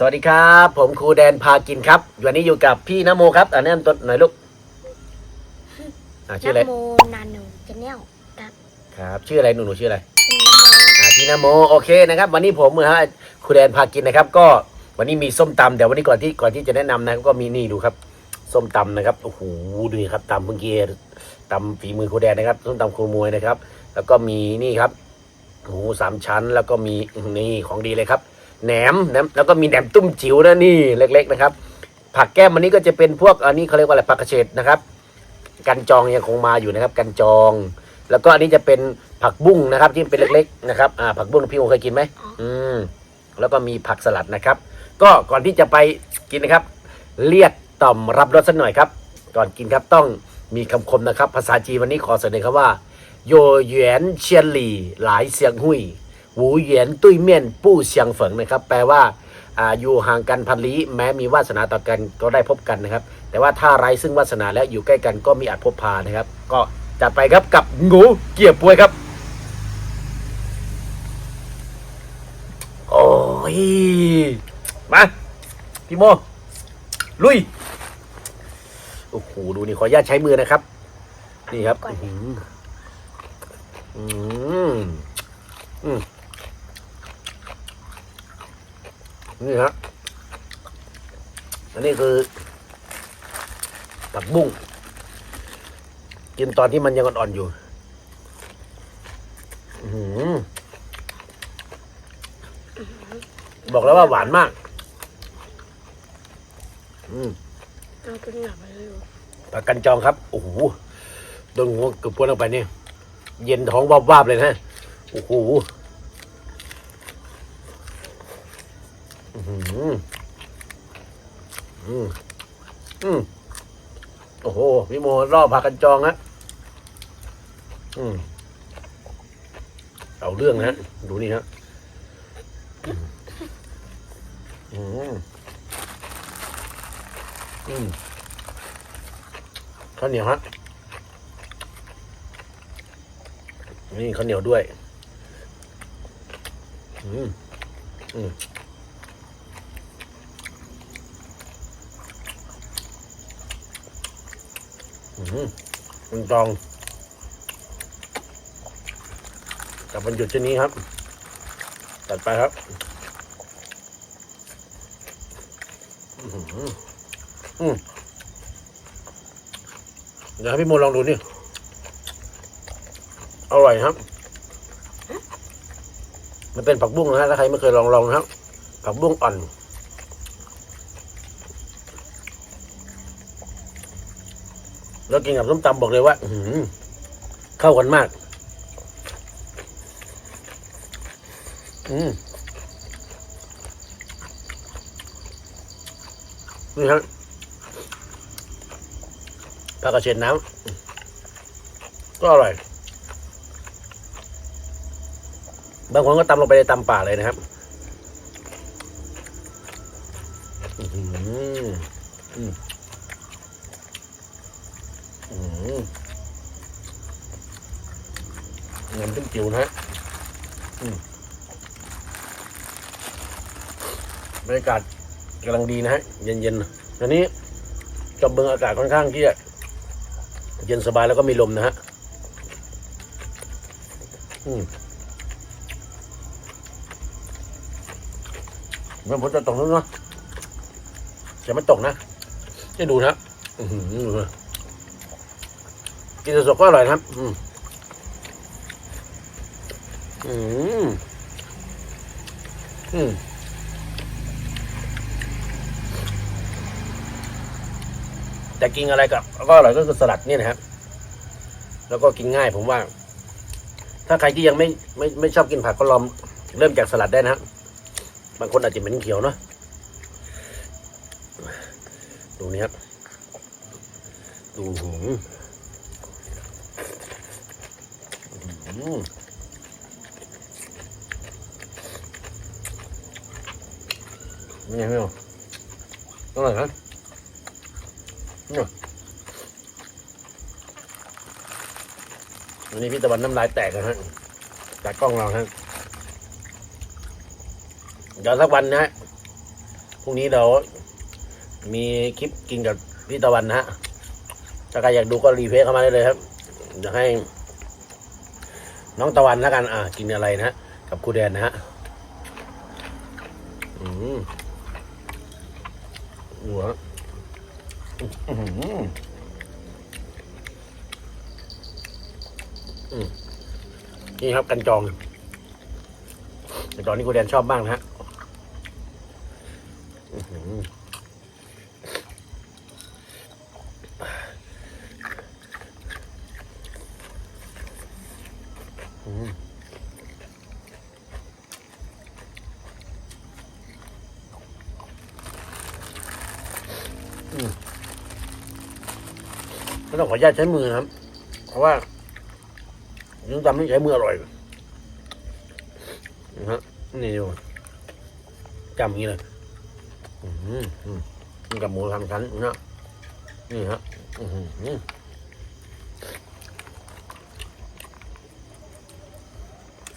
สวัสดีครับ ผมครูแดนพากินครับวันนี้อยู่กับพี่นโมครับอ่าแนะนำตัวหน่อยลูกอ่าชื่ออะไรนโมนาโนชแนลครับครับชื่ออะไรหนูหนูชื่ออะไรเป็นนโมอ่าพี่นโมโอเคนะครับ วันนี้ผมนะฮะครูแดนพากินนะครับ ก็วันนี้มีส้มตำแต่วันนี้ก่อนที่ก่อนที่จะแนะนำนะก็มีนี่ดูครับ ส้มตำนะครับโอ้โหดูนี่ครับตำเมื่อกี้ตำฝีมือครูแดนนะครับส้มตำครูมวยนะครับ แล้วก็มีนี่ครับหมูสามชั้นแล้วก็มีนี่ของดีเลยครับ แหนมแหนมแล้วก็มีแหนมตุ้มจิ๋วนะนี่เล็ก ๆ นะครับ ผักแก้มอันนี้ก็จะเป็นพวกอันนี้เขาเรียกว่าอะไรผักกระเฉดนะครับ กันจองยังคงมาอยู่นะครับ กันจอง แล้วก็อันนี้จะเป็นผักบุ้งนะครับ ที่เป็นเล็กๆนะครับอ่าผักบุ้งพี่โอเคยกินไหมอืมแล้วก็มีผักสลัดนะครับ ก็ก่อนที่จะไปกินนะครับ เลียดต่อมรับรสสักหน่อยครับ ก่อนกินครับต้องมีคำคมนะครับ ภาษาจีนวันนี้ขอเสนอครับว่าโยเหวียนเชียนหลี่หลายเสียงหุย หูเหวียนตุ้ยเมียนปู้เสียงเฝิงนะครับ แปลว่าอ่าอยู่ห่างกันพันลี้แม้มีวาสนาต่อกันก็ได้พบกันนะครับ แต่ว่าถ้าไร้ซึ่งวาสนาแล้วอยู่ใกล้กันก็มีอาจพบพานะครับ ก็จัดไปครับกับงูเกี่ยวป่วยครับ โอ้ย มาพี่โมลุย โอ้โหดูนี่ขออนุญาตใช้มือนะครับ นี่ครับ อืมอืมอืม นี่ครับอันนี้คือผักบุ้งกินตอนที่มันยังอ่อนๆอยู่อื้อหือบอกแล้วว่าหวานมาก อืมเอาขึ้นหนักไปเลยผักกันจองครับ โอ้โหโดนหัวเกือบพวนออกไปเนี่ยเย็นท้องวาบๆเลยนะ โอ้โหอื้อหื อืมอืมโอ้โหพี่โมรอบผักกันจองฮะอืมเอาเรื่องนะดูนี่ฮะอืมอืมข้าวเหนียวฮะนี่ข้าวเหนียวด้วย อืมอืม อืมมันจอง กับวันหยุดเช่นนี้ครับ ตัดไปครับอืมอืมเดี๋ยวให้พี่โมลองดูนี่ อร่อยครับ มันเป็นผักบุ้งนะฮะถ้าใครไม่เคยลองลองนะครับ ผักบุ้งอ่อน แล้วกินกับส้มตำบอกเลยว่า อืเข้ากันมาก อืมนี่ครับผักกระเฉดน้ำก็อร่อย บางคนก็ตำลงไปในตำป่าเลยนะครับ จิ๋วนะฮะอืมบรรยากาศกำลังดีนะฮะ เย็นๆอันนี้จอมเบืองอากาศค่อนข้างที่จะเย็นสบายแล้วก็มีลมนะฮะอืมมันฝนจะตกแล้วเนาะจะไม่ตกนะจะดูนะอือหือกินสดก็อร่อยครับ อืม อืม อืมแต่กินอะไรกับก็อร่อยก็คือสลัดเนี่ยนะครับ แล้วก็กินง่ายผมว่า ถ้าใครที่ยังไม่ไม่ไม่ชอบกินผักก็ลองเริ่มจากสลัดได้นะฮะบางคนอาจจะเป็นเขียวเนาะดูนี่ครับ ดูหืมอืม นี่ไงไม่เอาอร่อยนะนี่วันนี้พี่ตะวันน้ำลายแตกนะฮะจากกล้องเราฮะเดี๋ยวสักวันนะฮะรุ่งนี้เรา มีคลิปกินกับพี่ตะวันนะฮะถ้าใครอยากดูก็รีเควสเข้ามาได้เลยครับอยากให้ น้องตะวันแล้วกัน อ่า กินอะไรนะฮะกับครูแดนนะฮะ อืมหัว อืมนี่ครับกันจองกันจองนี่ครูแดนชอบมากนะฮะ ไม่ต้องขออนุญาตใช้มือครับ เพราะว่าเนื้อตำนี่ใช้มืออร่อยนะฮะนี่ดูจำอย่างนี้เลยอืมอืมกับหมูทำชั้นนะนี่ฮะอืมอืมอืม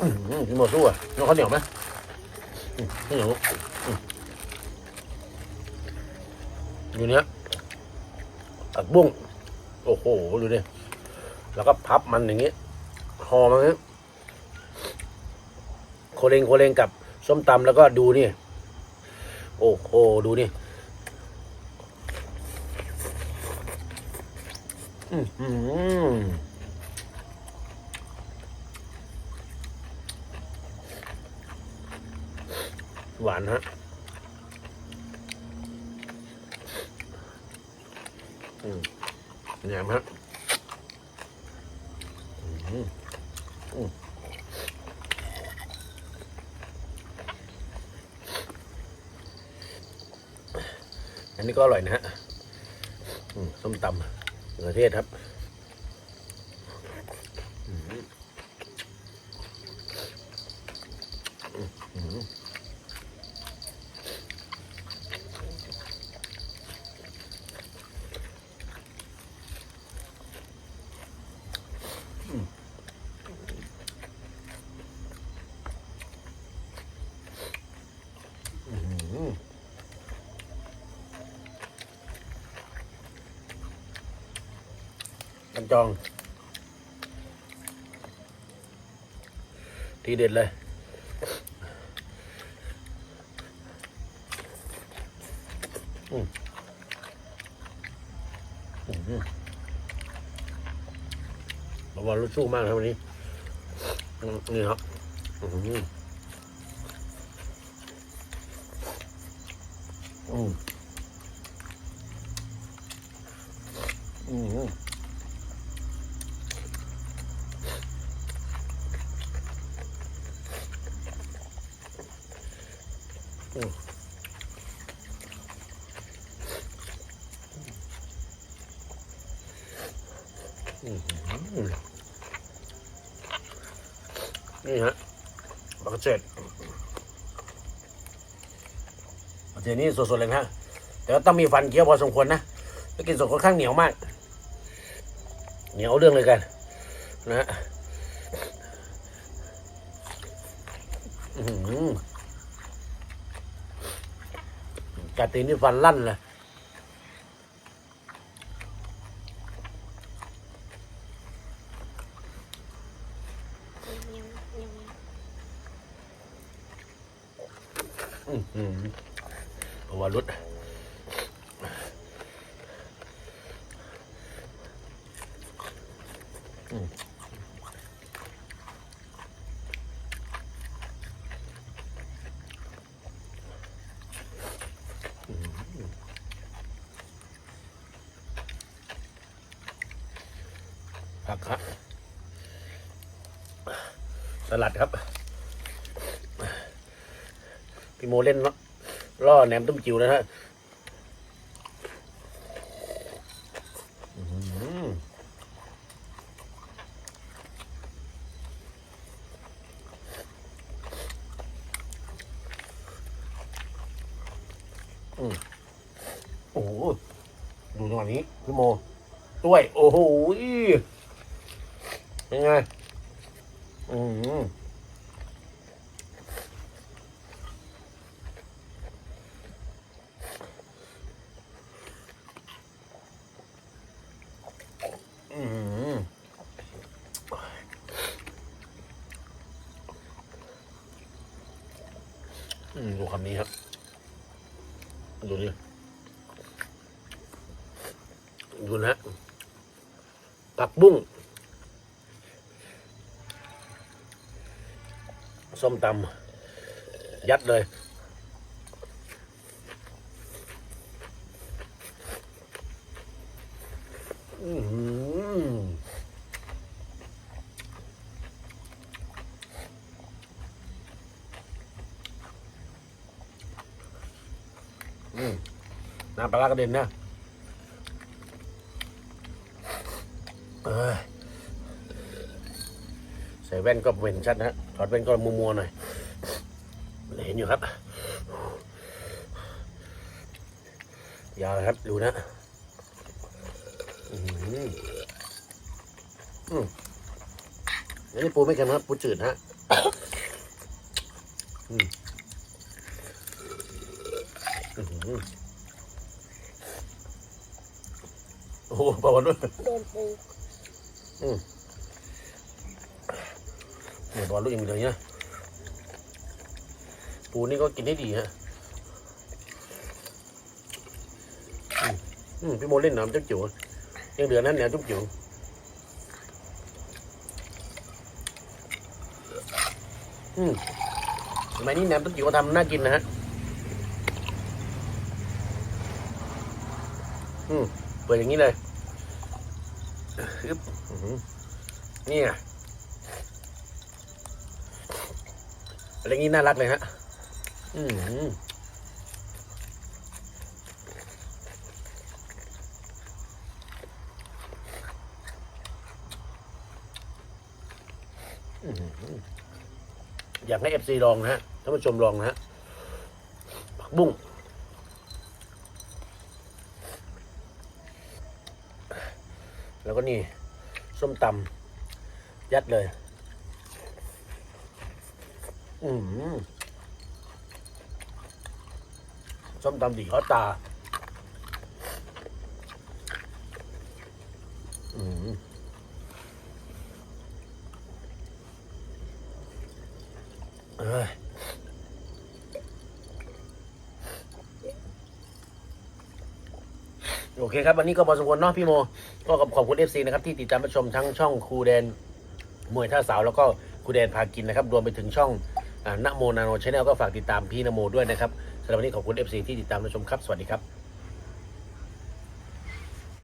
อืมกินหมดสู้อะน้องข้าวเหนียวไหมข้าวเหนียวอืมอยู่เนี้ยตัดบุ้ง โอ้โห ดูดิ แล้วก็พับมันอย่างนี้ห่อมันอย่างนี้โคเลงโคเลงกับส้มตำแล้วก็ดูนี่ โอ้โห ดูนี่อื้อหือหวานฮะอืม แหนมฮะอืมอืมอันนี้ก็อร่อยนะฮะส้มตำมะเขือเทศครับอืมอืมอืมกัน จอง ทีเด็ดเลย อืมอืมระวังรถสู้มากครับวันนี้ นี่ครับอืมอืมอืมอืมอืม นี่ฮะบักเจ็ดบักเจ็ดนี่สดๆเลยนะฮะแต่ว่าต้องมีฟันเคี้ยวพอสมควรนะถ้ากินสดค่อนข้างเหนียวมาก เหนียวเอาเรื่องเลยกัน นะฮะ อื้อหือกัดตีนนี่ฟันลั่นเลย ยังยัง อื้อหือเพราะว่ารุดอืมผักครับ สลัดครับ พี่โมเล่นล่อแหนมต้มจิ๋วนะฮะโอ้โห ดูจังหวะนี้ พี่โมด้วย โอ้โหเป็นไง อืมดูคำนี้ครับ ดูนี่ดูนะผักบุ้ง ส้มตำยัดเลยอือหืออืมน้ำปลาร้ากระเด็นนะ แว่นก็เว้นชัดนะถอดแว่นก็มัวมัวๆหน่อยเห็นอยู่ครับ ยาวเลยครับดูนะอืมอืมอันนี้ปูไม่เค็มครับปูจืดฮะอืมอื้อหือโอ้โหปลาวันด้วยโดนปู เนี่ยปลลูกย่างนี้เลยนะปูนี่ก็กินได้ดีฮะอืมพี่โมเล่นน้ำจุ๊บจิ๋วยังเหลือนั่นแนวจุ๊บจิ๋วอืมทำไมนี่แหนมจุ๊บจิ๋วทำน่ากินนะฮะ อืมเปิดอย่างนี้เลยฮึบนี่ไง อะไรงี้น่ารักเลยฮะอืมอยากให้เอฟซีลองนะฮะท่านผู้ชมลองนะฮะผักบุ้งแล้วก็นี่ ส้มตำยัดเลย อืมส้มตำดีเขาตา อืมเอ้ยโอเคครับ วันนี้ก็พอสมควรเนาะพี่โม ก็ขอบคุณเอฟซีนะครับ ที่ติดตามรับชมทั้งช่องครูแดนมวยท่าสาวแล้วก็ครูแดนพากินนะครับ รวมไปถึงช่อง นโมนาโนชาแนลก็ฝากติดตามพี่นโมด้วยนะครับสำหรับวันนี้ขอบคุณเอฟซีที่ติดตามรับชมครับ สวัสดีครับ